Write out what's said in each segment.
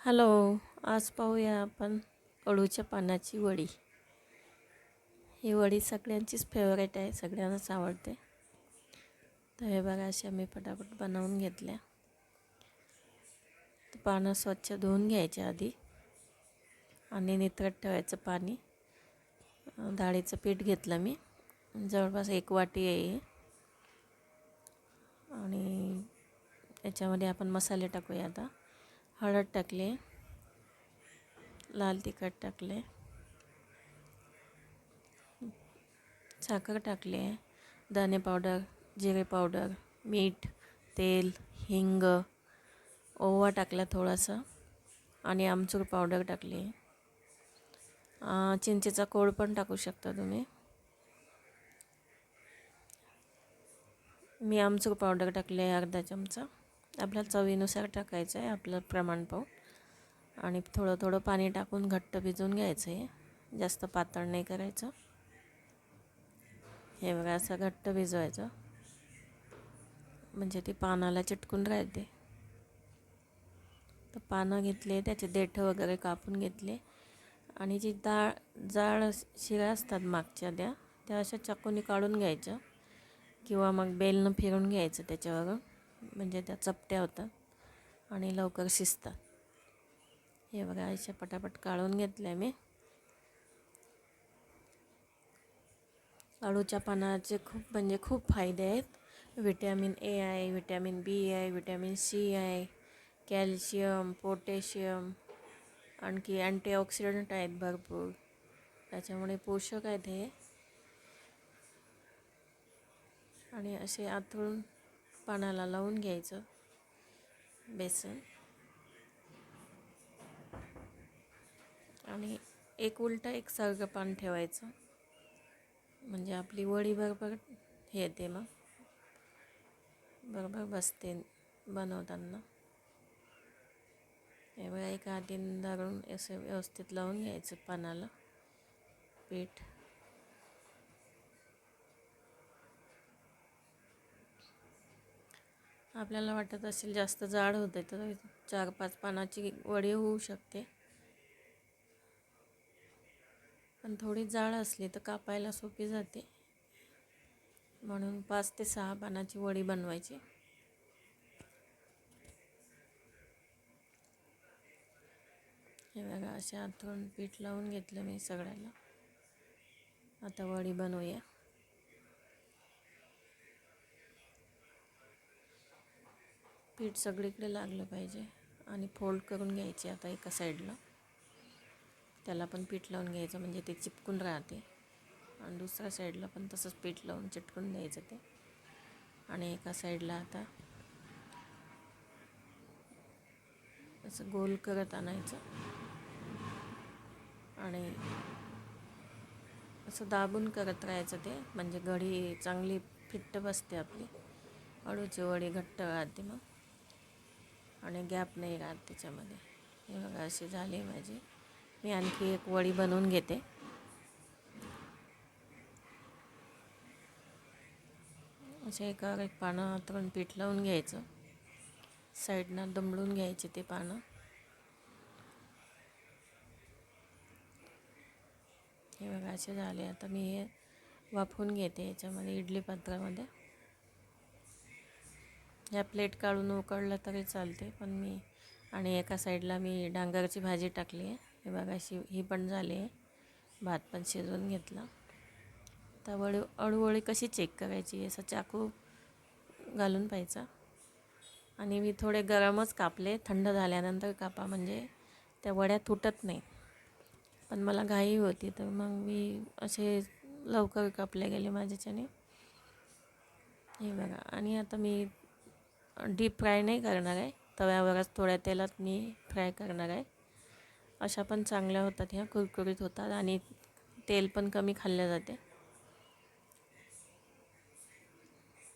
Hello आज पाहूया आपण अळूच्या पानाची वडी. ही वडी सगळ्यांचीच फेवरेट आहे सगळ्यांनाच आवडते. तर हे बघा अशा मी पटापट बनवून घेतल्या. पानं स्वच्छ धुवून घ्यायच्या आधी आणि नितळत ठेवायचं पाणी. डाळीचं पीठ घेतलं मी. जवळपास एक वाटी आहे आणि याच्यामध्ये आपण मसाले टाकूया आता. हळद टाकले. लाल तिखट टाकले. साखर टाकले. दाणे पावडर जिरे पावडर मीठ तेल हिंग ओवा टाकला थोडासा आणि आमचूर पावडर टाकली. चिंचेचा कोळ पण टाकू शकता तुम्ही. मी आमचूर पावडर टाकले आहे अर्धा चमचा. आपल्या चवीनुसार टाकायचं आहे आपलं प्रमाण पाहून. आणि थोडं थोडं पाणी टाकून घट्ट भिजवून घ्यायचं आहे जास्त पातळ नाही करायचं. हे बघा असं घट्ट भिजवायचं. म्हणजे ती पानाला चिटकून राहते. तर पानं घेतले त्याचे देठं वगैरे कापून घेतले. आणि जी डाळ जाळ शिऱ्या असतात मागच्या त्या त्या अशा चाकूनी काढून घ्यायच्या. किंवा मग बेलनं फिरून घ्यायचं त्याच्यावरून. म्हणजे त्या चपट्या होतात आणि लवकर शिजतात. हे बघा आईच्या पटापट काढून घेतल्या मी. अळूच्या पानाचे खूप म्हणजे खूप फायदे आहेत. व्हिटॅमिन ए आहे व्हिटॅमिन बी आहे विटॅमिन सी आहे कॅल्शियम पोटॅशियम आणखी अँटीऑक्सिडंट आहेत भरपूर. त्याच्यामुळे पोषक आहेत हे. आणि असे आतळून पानाला लावून घ्यायचं बेसन. आणि एक उलटा एक सारखं पान ठेवायचं. म्हणजे आपली वडी बरोबर हे येते मग. बरोबर बसते बनवताना. एवढ्या एका एक हातीन धरून असं व्यवस्थित लावून घ्यायचं पानाला. पीठ. आपल्याला वाटत असेल जास्त जाड होते तर चार पाच पानाची वडी होऊ शकते. पण थोडी जाड असली तर कापायला सोपी जाते. म्हणून पाच ते सहा पानाची वडी बनवायची. हे बघा अशा आतून पीठ लावून घेतलं मी सगळ्याला. आता वडी बनवूया. पीठ सगळीकडे लागलं पाहिजे आणि फोल्ड करून घ्यायचे आता एका साईडला. त्याला पण पीठ लावून घ्यायचं म्हणजे ते चिपकून राहते. आणि दुसऱ्या साईडला पण तसंच पीठ लावून चिटकून द्यायचं ते. आणि एका साईडला आता असं गोल करत आणायचं. आणि असं दाबून करत राहायचं ते. म्हणजे घडी चांगली फिट्ट बसते आपली. अळूची वडी घट्ट राहते मग. आणि गॅप नाही राहत त्याच्यामध्ये. हे बघा अशी झाली माझी. मी आणखी एक वडी बनवून घेते. असे एकावर एक पानं आतरून पीठ लावून घ्यायचं. साईडनं दमडून घ्यायचे ते पानं. हे बघा असे झाले. आता मी हे वाफवून घेते याच्यामध्ये इडली पात्रामध्ये. ह्या प्लेट काढून उकळलं तरी चालते पण मी आणि एका साईडला मी डांगरची भाजी टाकली आहे. हे बघा अशी ही पण झाली आहे. भात पण शिजवून घेतला. तर वळू अळूवळी कशी चेक करायची असं चाकू घालून पाहायचा. आणि मी थोडे गरमच कापले. थंड झाल्यानंतर कापा म्हणजे त्या वड्या तुटत नाही. पण मला घाई होती तर मग मी असे लवकर कापले गेले माझ्याच्याने. हे बघा आणि आता मी डीप फ्राय नाही करणार आहे. तव्यावरच थोड्या तेलात मी फ्राय करणार आहे. अशा पण चांगल्या होतात ह्या कुरकुरीत होतात आणि तेल पण कमी खाल्ले जाते.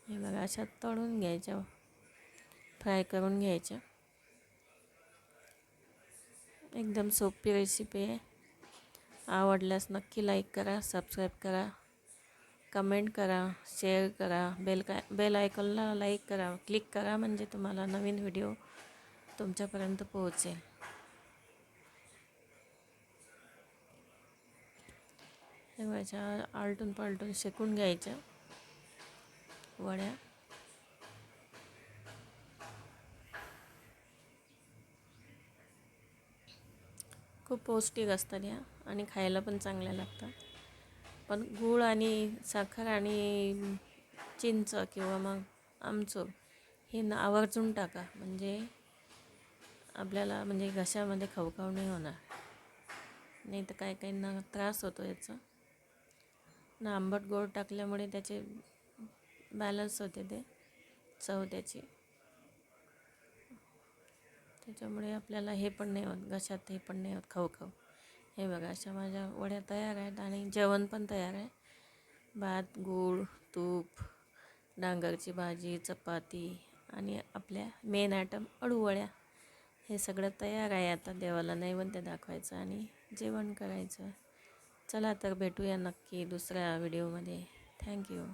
हे बघा अशा तळून घ्यायच्या फ्राय करून घ्यायच्या एकदम सोपी रेसिपी आहे. आवडल्यास नक्की लाईक करा सबस्क्राईब करा. कमेंट करा शेअर करा बेल का बेल आयकॉनला लाईक करा क्लिक करा म्हणजे तुम्हाला नवीन व्हिडिओ तुमच्यापर्यंत पोहोचेल. हे माझ्या आलटून पालटून शेकून घ्यायच्या वड्या. खूप पौष्टिक असतात या आणि खायला पण चांगल्या लागतात. पण गूळ आणि साखर आणि चिंच किंवा मग आमचूर हे न आवर्जून टाका. म्हणजे आपल्याला म्हणजे घशामध्ये खवखव नाही होणार. नाही तर काही काहींना त्रास होतो याचा. ना आंबट गोड टाकल्यामुळे त्याचे बॅलन्स होते ते. चव त्याची. त्याच्यामुळे आपल्याला हे पण नाही होत घशात हे पण नाही होत खवखव. हे बघा अशा माझ्या वड्या तयार आहेत आणि जेवण पण तयार आहे. भात गूळ तूप डांगरची भाजी चपाती आणि आपल्या मेन आयटम अडूवड्या. हे सगळं तयार आहे आता देवाला नैवेद्य दाखवायचं आणि जेवण करायचं. चला तर भेटूया नक्की दुसऱ्या व्हिडिओमध्ये थँक्यू